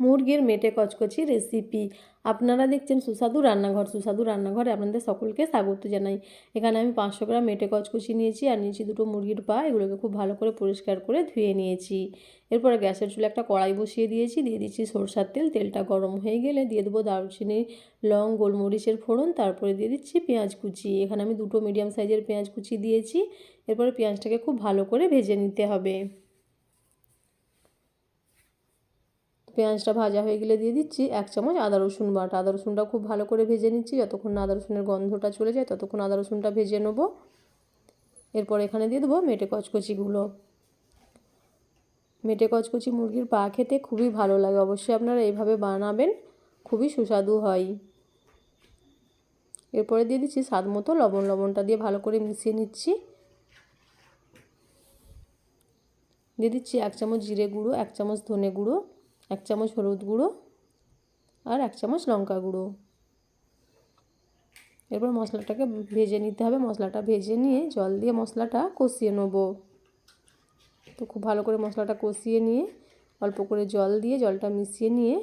মুরগির মেটে কচকচি রেসিপি আপনারা দেখছেন সুস্বাদু রান্নাঘর। সুস্বাদু রান্নাঘরে আপনাদের সকলকে স্বাগত জানাই। এখানে আমি পাঁচশো গ্রাম মেটে কচকচি নিয়েছি আর নিয়েছি দুটো মুরগির পা। এগুলোকে খুব ভালো করে পরিষ্কার করে ধুয়ে নিয়েছি। এরপরে গ্যাসের চুলে একটা কড়াই বসিয়ে দিয়েছি। দিয়ে দিচ্ছি সরষার তেল। তেলটা গরম হয়ে গেলে দিয়ে দেবো দারুচিনি, লং, গোলমরিচের ফোড়ন। তারপরে দিয়ে দিচ্ছি পেঁয়াজ কুচি। এখানে আমি দুটো মিডিয়াম সাইজের পেঁয়াজ কুচি দিয়েছি। এরপরে পেঁয়াজটাকে খুব ভালো করে ভেজে নিতে হবে। পেঁয়াজটা ভাজা হয়ে গেলে দিয়ে দিচ্ছি এক চামচ আদা রসুন বাটা। আদা রসুনটা খুব ভালো করে ভেজে নিচ্ছি। যতক্ষণ আদা রসুনের গন্ধটা চলে যায়, ততক্ষণ আদা রসুনটা ভেজে নেব। এরপর এখানে দিয়ে দেবো মেটে কচকচিগুলো মেটে কচকচি মুরগির পা খেতে খুবই ভালো লাগে। অবশ্যই আপনারা এইভাবে বানাবেন, খুবই সুস্বাদু হয়। এরপরে দিয়ে দিচ্ছি স্বাদ মতো লবণ। লবণটা দিয়ে ভালো করে মিশিয়ে নিচ্ছি। দিয়ে দিচ্ছি এক চামচ জিরে গুঁড়ো, এক চামচ ধনে গুঁড়ো। এক চামচ হলুদ গুঁড়ো আর এক চামচ লঙ্কা গুঁড়ো। এরপর মশলাটাকে ভেজে নিতে হবে। মশলাটা ভেজে নিয়ে জল দিয়ে মশলাটা কষিয়ে নেব। তো খুব ভালো করে মশলাটা কষিয়ে নিয়ে অল্প করে জল দিয়ে জলটা মিশিয়ে নিয়ে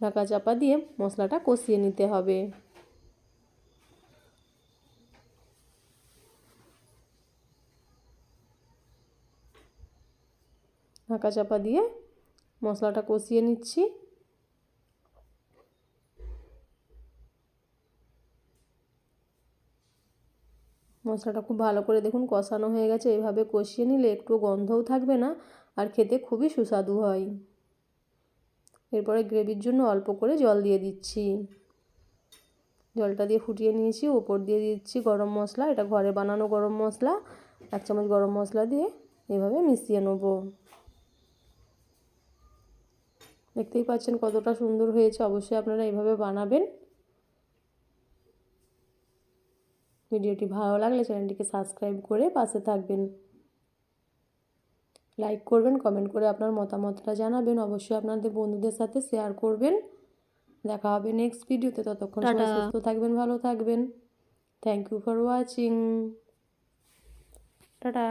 ঢাকা চাপা দিয়ে মশলাটা কষিয়ে নিতে হবে। ঢাকা চাপা দিয়ে মশলাটা কষিয়ে নিচ্ছি। মশলাটা খুব ভালো করে দেখুন কষানো হয়ে গেছে। এভাবে কষিয়ে নিলে একটু গন্ধও থাকবে না আর খেতে খুবই সুস্বাদু হয়। এরপরে গ্রেভির জন্য অল্প করে জল দিয়ে দিচ্ছি। জলটা দিয়ে ফুটিয়ে নিয়েছি, ওপর দিয়ে দিচ্ছি গরম মশলা। এটা ঘরে বানানো গরম মশলা। এক চামচ গরম মশলা দিয়ে এভাবে মিশিয়ে নেব। দেখতেই পাচ্ছেন কতটা সুন্দর হয়েছে। অবশ্যই আপনারা এভাবে বানাবেন। ভিডিওটি ভালো লাগলে চ্যানেলটিকে সাবস্ক্রাইব করে পাশে থাকবেন। লাইক করবেন কমেন্ট করে আপনার মতামতটা জানাবেন। অবশ্যই আপনাদের বন্ধুদের সাথে শেয়ার করবেন। দেখা হবে নেক্সট ভিডিওতে। ততক্ষণ সুস্থ থাকবেন ভালো থাকবেন। Thank you for watching tata.